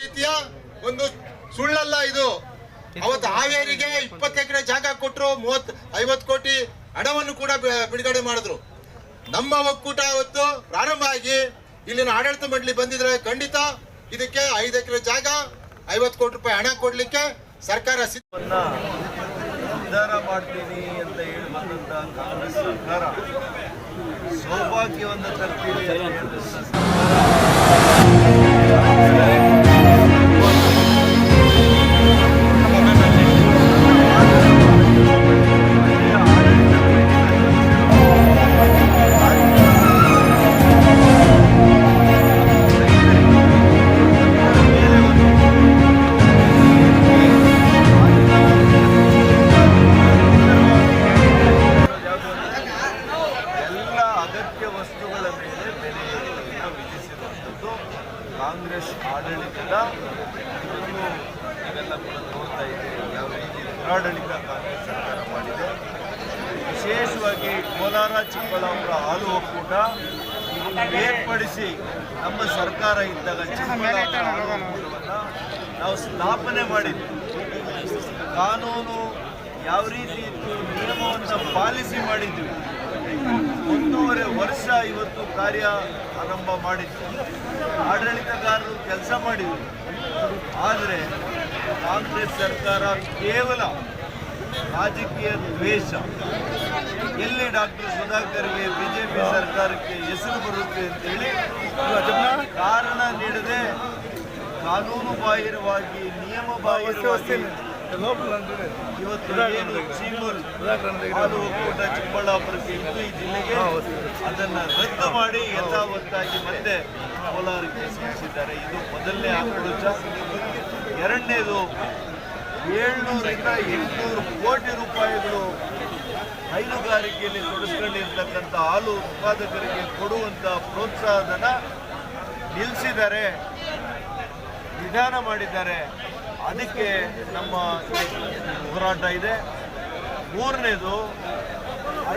ರೀತಿಯ ಒಂದು ಸುಳ್ಳಲ್ಲ ಇದು. ಅವತ್ತು ಹಾವೇರಿಗೆ ಇಪ್ಪತ್ತು ಎಕರೆ ಜಾಗ ಕೊಟ್ಟರು ಮೂವತ್ ಐವತ್ತು ಕೋಟಿ ಹಣವನ್ನು ಕೂಡ ಬಿಡುಗಡೆ ಮಾಡಿದ್ರು. ನಮ್ಮ ಒಕ್ಕೂಟ ಅವತ್ತು ಪ್ರಾರಂಭ ಆಗಿ ಇಲ್ಲಿನ ಆಡಳಿತ ಮಂಡಳಿ ಬಂದಿದ್ರೆ ಖಂಡಿತ ಇದಕ್ಕೆ ಐದು ಎಕರೆ ಜಾಗ, ಐವತ್ತು ಕೋಟಿ ರೂಪಾಯಿ ಹಣ ಕೊಡ್ಲಿಕ್ಕೆ ಸರ್ಕಾರ ಸಿದ್ಧ ಮಾಡ್ತೀನಿ ಅಂತ ಹೇಳಿ ಬಂದಂತ ಕಾಂಗ್ರೆಸ್ ಸರ್ಕಾರ ಸೌಭಾಗ್ಯವನ್ನು ತರ್ತೀವಿ ಕಾಂಗ್ರೆಸ್ ಆಡಳಿತದ ಇವೆಲ್ಲ ಕೂಡ ನೋಡ್ತಾ ಇದ್ದೀರಿ ಯಾವ ರೀತಿ ದುರಾಡಳಿತ ಕಾಂಗ್ರೆಸ್ ಸರ್ಕಾರ ಮಾಡಿದೆ. ವಿಶೇಷವಾಗಿ ಕೋಲಾರ, ಚಿಕ್ಕಬಳ್ಳಾಪುರ ಹಾಲು ಒಕ್ಕೂಟ ಬೇರ್ಪಡಿಸಿ ನಮ್ಮ ಸರ್ಕಾರ ಇದ್ದಾಗ ಚಿಕ್ಕಬಳ್ಳಾಪುರ ಹಾಲು ಒಕ್ಕೂಟವನ್ನು ನಾವು ಸ್ಥಾಪನೆ ಮಾಡಿದ್ವಿ. ಕಾನೂನು ಯಾವ ರೀತಿ ಇತ್ತು, ನಿಯಮವನ್ನು ಪಾಲಿಸಿ ಮಾಡಿದ್ವಿ. ವರ್ಷ ಇವತ್ತು ಕಾರ್ಯ ಆರಂಭ ಮಾಡಿತ್ತು ಆಡಳಿತಗಾರರು ಕೆಲಸ ಮಾಡಿದರು. ಆದರೆ ಕಾಂಗ್ರೆಸ್ ಸರ್ಕಾರ ಕೇವಲ ರಾಜಕೀಯ ದ್ವೇಷ. ಎಲ್ಲಿ ಡಾಕ್ಟರ್ ಸುಧಾಕರ್ಗೆ ಬಿಜೆಪಿ ಸರ್ಕಾರಕ್ಕೆ ಹೆಸರು ಬರುತ್ತೆ ಅಂತೇಳಿ ಕಾರಣ ನೀಡದೆ ಕಾನೂನು ಬಾಹಿರವಾಗಿ ನಿಯಮ ಬಾಹಿರವಾಗಿ ಇವತ್ತು ಏನು ಚೀಮೂಲ್ ಹಾಲು ಒಕ್ಕೂಟ ಚಿಕ್ಕಬಳ್ಳಾಪುರಕ್ಕೆ ಈ ಜಿಲ್ಲೆಗೆ ಅದನ್ನ ರದ್ದು ಮಾಡಿ ಎಲ್ಲ ಯಥಾವತ್ತಾಗಿ ಮತ್ತೆ ಕೋಲಾರಕ್ಕೆ ಸೇರಿಸಿದ್ದಾರೆ. ಇದು ಮೊದಲನೇ ಆಕ್ರೋಶ. ಎರಡನೇದು ಏಳ್ನೂರಿಂದ ಎಂಟುನೂರು ಕೋಟಿ ರೂಪಾಯಿಗಳು ಹೈನುಗಾರಿಕೆಯಲ್ಲಿ ತೊಡಸ್ಕೊಂಡಿರ್ತಕ್ಕಂಥ ಹಾಲು ಉತ್ಪಾದಕರಿಗೆ ಕೊಡುವಂತ ಪ್ರೋತ್ಸಾಹಧನ ನಿಲ್ಲಿಸಿದ್ದಾರೆ ವಿಧಾನ ಮಾಡಿದ್ದಾರೆ. ಅದಕ್ಕೆ ನಮ್ಮ ಹೋರಾಟ ಇದೆ. ಮೂರನೇದು,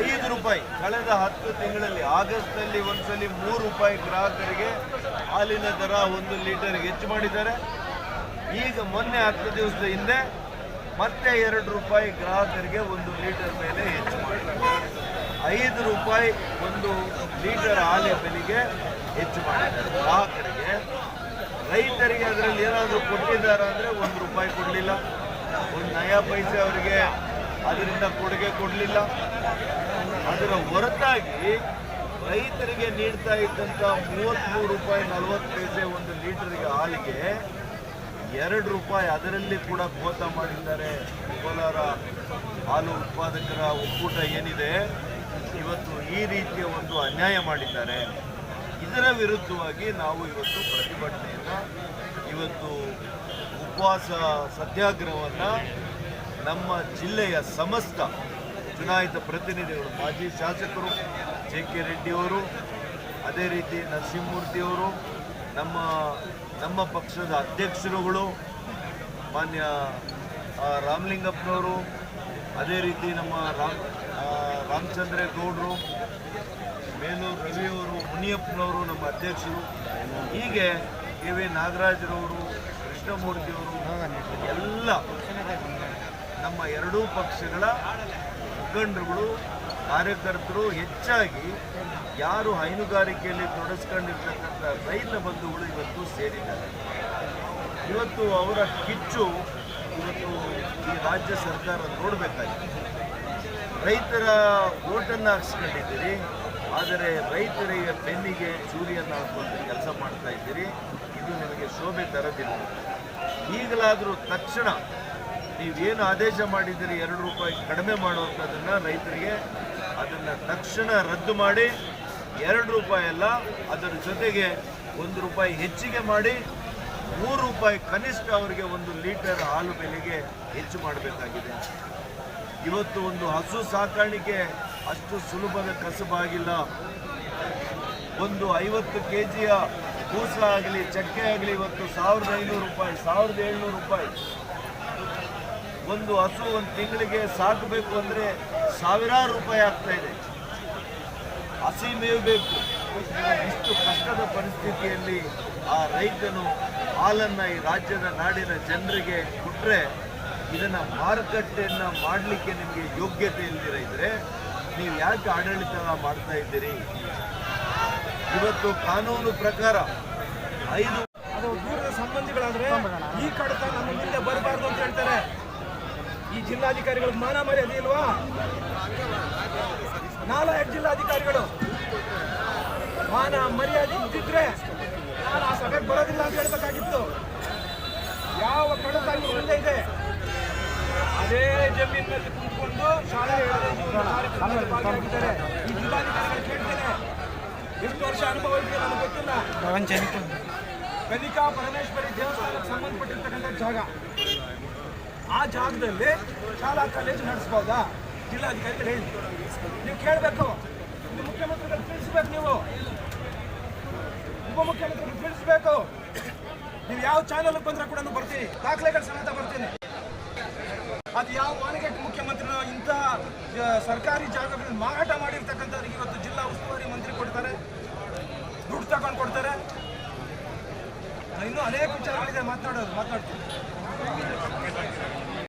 ಐದು ರೂಪಾಯಿ. ಕಳೆದ ಹತ್ತು ತಿಂಗಳಲ್ಲಿ, ಆಗಸ್ಟ್ನಲ್ಲಿ ಒಂದ್ಸಲಿ ಮೂರು ರೂಪಾಯಿ ಗ್ರಾಹಕರಿಗೆ ಹಾಲಿನ ದರ ಒಂದು ಲೀಟರ್ಗೆ ಹೆಚ್ಚು ಮಾಡಿದ್ದಾರೆ. ಈಗ ಮೊನ್ನೆ ಹತ್ತು ದಿವಸದ ಹಿಂದೆ ಮತ್ತೆ ಎರಡು ರೂಪಾಯಿ ಗ್ರಾಹಕರಿಗೆ ಒಂದು ಲೀಟರ್ ಮೇಲೆ ಹೆಚ್ಚು ಮಾಡಿದ್ದಾರೆ. ಐದು ರೂಪಾಯಿ ಒಂದು ಲೀಟರ್ ಹಾಲಿನ ಬೆಲೆಗೆ ಹೆಚ್ಚು ಮಾಡಿದ್ದಾರೆ. ಗ್ರಾಹಕರಿಗೆ ರೈತರಿಗೆ ಅದರಲ್ಲಿ ಏನಾದರೂ ಕೊಟ್ಟಿದ್ದಾರೆ ಅಂದರೆ ಒಂದು ರೂಪಾಯಿ ಕೊಡಲಿಲ್ಲ. ಒಂದು ನಯಾ ಪೈಸೆ ಅವರಿಗೆ ಅದರಿಂದ ಕೊಡುಗೆ ಕೊಡಲಿಲ್ಲ. ಅದರ ಹೊರತಾಗಿ ರೈತರಿಗೆ ನೀಡ್ತಾ ಇದ್ದಂಥ ಮೂವತ್ತ್ಮೂರು ರೂಪಾಯಿ ನಲವತ್ತು ಪೈಸೆ ಒಂದು ಲೀಟರ್ಗೆ ಹಾಲಿಗೆ ಎರಡು ರೂಪಾಯಿ ಅದರಲ್ಲಿ ಕೂಡ ಕೋತ ಮಾಡಿದ್ದಾರೆ ಕೋಲಾರ ಹಾಲು ಉತ್ಪಾದಕರ ಒಕ್ಕೂಟ ಏನಿದೆ. ಇವತ್ತು ಈ ರೀತಿಯ ಒಂದು ಅನ್ಯಾಯ ಮಾಡಿದ್ದಾರೆ. ಇದರ ವಿರುದ್ಧವಾಗಿ ನಾವು ಇವತ್ತು ಪ್ರತಿಭಟನೆಯನ್ನು, ಇವತ್ತು ಉಪವಾಸ ಸತ್ಯಾಗ್ರಹವನ್ನು ನಮ್ಮ ಜಿಲ್ಲೆಯ ಸಮಸ್ತ ಚುನಾಯಿತ ಪ್ರತಿನಿಧಿಗಳು, ಮಾಜಿ ಶಾಸಕರು ಜೆ ಕೆ ರೆಡ್ಡಿಯವರು ಅದೇ ರೀತಿ ನರಸಿಂಹಮೂರ್ತಿಯವರು ನಮ್ಮ ನಮ್ಮ ಪಕ್ಷದ ಅಧ್ಯಕ್ಷರುಗಳು, ಮಾನ್ಯ ರಾಮಲಿಂಗಪ್ಪನವರು, ಅದೇ ರೀತಿ ನಮ್ಮ ರಾಮ್ ರಾಮಚಂದ್ರೇಗೌಡರು ಮೇಲೂರು ರವಿಯವರು, ಮುನಿಯಪ್ಪನವರು, ನಮ್ಮ ಅಧ್ಯಕ್ಷರು, ಹೀಗೆ ಕೆ ವಿ ನಾಗರಾಜರವರು, ಕೃಷ್ಣಮೂರ್ತಿಯವರು, ಎಲ್ಲ ನಮ್ಮ ಎರಡೂ ಪಕ್ಷಗಳ ಮುಖಂಡರುಗಳು, ಕಾರ್ಯಕರ್ತರು ಹೆಚ್ಚಾಗಿ ಯಾರು ಹೈನುಗಾರಿಕೆಯಲ್ಲಿ ತೊಡಸ್ಕೊಂಡಿರ್ತಕ್ಕಂಥ ರೈತ ಬಂಧುಗಳು ಇವತ್ತು ಸೇರಿದ್ದಾರೆ. ಇವತ್ತು ಅವರ ಕಿಚ್ಚು ಇವತ್ತು ಈ ರಾಜ್ಯ ಸರ್ಕಾರ ನೋಡಬೇಕಾಗಿದೆ. ರೈತರ ಓಟನ್ನು ಹಾಕ್ಸ್ಕೊಂಡಿದ್ದೀರಿ ಆದರೆ ರೈತರಿಗೆ ಬೆನ್ನಿಗೆ ಚೂರಿಯನ್ನು ಹಾಕುವಂಥ ಕೆಲಸ ಮಾಡ್ತಾ ಇದ್ದೀರಿ. ಇದು ನಿಮಗೆ ಶೋಭೆ ತರದಿಲ್ಲ. ಈಗಲಾದರೂ ತಕ್ಷಣ ನೀವೇನು ಆದೇಶ ಮಾಡಿದ್ದೀರಿ ಎರಡು ರೂಪಾಯಿ ಕಡಿಮೆ ಮಾಡುವಂಥದ್ದನ್ನು ರೈತರಿಗೆ, ಅದನ್ನು ತಕ್ಷಣ ರದ್ದು ಮಾಡಿ, ಎರಡು ರೂಪಾಯಿ ಅಲ್ಲ, ಅದರ ಜೊತೆಗೆ ಒಂದು ರೂಪಾಯಿ ಹೆಚ್ಚಿಗೆ ಮಾಡಿ, ಮೂರು ರೂಪಾಯಿ ಕನಿಷ್ಠ ಅವರಿಗೆ ಒಂದು ಲೀಟರ್ ಹಾಲು ಬೆಲೆಗೆ ಹೆಚ್ಚು ಮಾಡಬೇಕಾಗಿದೆ. ಇವತ್ತು ಒಂದು ಹಸು ಸಾಕಾಣಿಕೆ ಅಷ್ಟು ಸುಲಭದ ಕಸಬಾಗಿಲ್ಲ. ಒಂದು ಐವತ್ತು ಕೆ ಜಿಯ ಕೂಸ ಆಗಲಿ, ಚಕ್ಕೆ ಆಗಲಿ, ಇವತ್ತು ಸಾವಿರದ ಐನೂರು ರೂಪಾಯಿ, ಸಾವಿರದ ಏಳ್ನೂರು ರೂಪಾಯಿ. ಒಂದು ಹಸು ಒಂದು ತಿಂಗಳಿಗೆ ಸಾಕಬೇಕು ಅಂದರೆ ಸಾವಿರಾರು ರೂಪಾಯಿ ಆಗ್ತಾ ಇದೆ. ಹಸಿ ಮೇವು ಬೇಕು ಇಷ್ಟು ಕಷ್ಟದ ಪರಿಸ್ಥಿತಿಯಲ್ಲಿ ಆ ರೈತನು ಹಾಲನ್ನು ಈ ರಾಜ್ಯದ ನಾಡಿನ ಜನರಿಗೆ ಕೊಟ್ಟರೆ ಇದನ್ನು ಮಾರುಕಟ್ಟೆಯನ್ನು ಮಾಡಲಿಕ್ಕೆ ನಿಮಗೆ ಯೋಗ್ಯತೆ ಇಲ್ಲದಿರ ನೀವು ಯಾಕೆ ಆಡಳಿತ ಮಾಡ್ತಾ ಇದ್ದೀರಿ? ಇವತ್ತು ಕಾನೂನು ಪ್ರಕಾರ ಐದು ದೂರದ ಸಂಬಂಧಿಗಳಾದ್ರೆ ಈ ಕಡತ ನಮ್ಮ ಮುಂದೆ ಬರಬಾರ್ದು ಅಂತ ಹೇಳ್ತಾರೆ. ಈ ಜಿಲ್ಲಾಧಿಕಾರಿಗಳು ಮಾನ ಮರ್ಯಾದೆ ಇಲ್ವಾ? ನಾಲ್ಕು ಜಿಲ್ಲಾಧಿಕಾರಿಗಳು ಮಾನ ಮರ್ಯಾದೆ ಇದ್ದಿದ್ರೆ ನಾನು ಆ ಸಭೆಗೆ ಬರೋದಿಲ್ಲ ಅಂತ ಹೇಳ್ಬೇಕಾಗಿತ್ತು. ಯಾವ ಕಡತ ಮುಂದೆ ಇದೆ? ಅದೇ ಜಮೀನಿನಲ್ಲಿ ಕುಂತ್ಕೊಂಡು ಶಾಲೆ ಭಾಗಿಯಾಗಿದ್ದಾರೆ. ಈ ಜಿಲ್ಲಾಧಿಕಾರಿಗಳು ಕೇಳ್ತೇನೆ ಎಷ್ಟು ವರ್ಷ ಅನುಭವ ಇದೆ ನನಗೆ ಗೊತ್ತಿಲ್ಲ. ಕನಿಕಾ ಪರಮೇಶ್ವರಿ ದೇವಸ್ಥಾನಕ್ಕೆ ಸಂಬಂಧಪಟ್ಟಿರ್ತಕ್ಕಂಥ ಜಾಗ. ಆ ಜಾಗದಲ್ಲಿ ಶಾಲಾ ಕಾಲೇಜು ನಡೆಸ್ಬೋದಾ? ಜಿಲ್ಲಾಧಿಕಾರಿಗಳು ಹೇಳಿ. ನೀವು ಕೇಳಬೇಕು. ಮುಖ್ಯಮಂತ್ರಿಗಳು ತಿಳಿಸ್ಬೇಕು ನೀವು. ಉಪಮುಖ್ಯಮಂತ್ರಿಗಳು ತಿಳಿಸ್ಬೇಕು. ನೀವು ಯಾವ ಚಾನಲ್ ಬಂದ್ರೆ ಕೂಡ ಬರ್ತೀನಿ. ದಾಖಲೆಗಳ ಸಮೇತ ಬರ್ತೀನಿ. ಅದು ಯಾವ ವಾಣಿಗೆಟ್ ಮುಖ್ಯಮಂತ್ರಿನ ಇಂತಹ ಸರ್ಕಾರಿ ಜಾಗಗಳನ್ನು ಮಾರಾಟ ಮಾಡಿರ್ತಕ್ಕಂಥವ್ರಿಗೆ ಇವತ್ತು ಜಿಲ್ಲಾ ಉಸ್ತುವಾರಿ ಮಂತ್ರಿ ಕೊಡ್ತಾರೆ, ದುಡ್ಡು ತಗೊಂಡು ಕೊಡ್ತಾರೆ. ಇನ್ನೂ ಅನೇಕ ವಿಚಾರಗಳಿದೆ ಮಾತನಾಡೋದು ಮಾತನಾಡ್ತೀನಿ